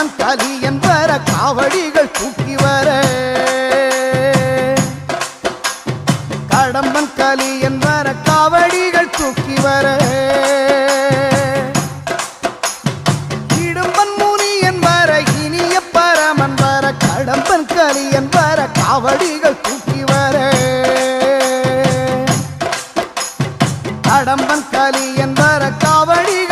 அவன் கலி வர காவடிகள் தூக்கி வர. கடம்பன் கலியன் வர காவடிகள் தூக்கி வர. இடும்பன் முனியன் வர இனிய பரமன் வர. கடம்பன் கலியன் வர காவடிகள் தூக்கி வர. கடம்பன் கலியன் வர காவடிகள்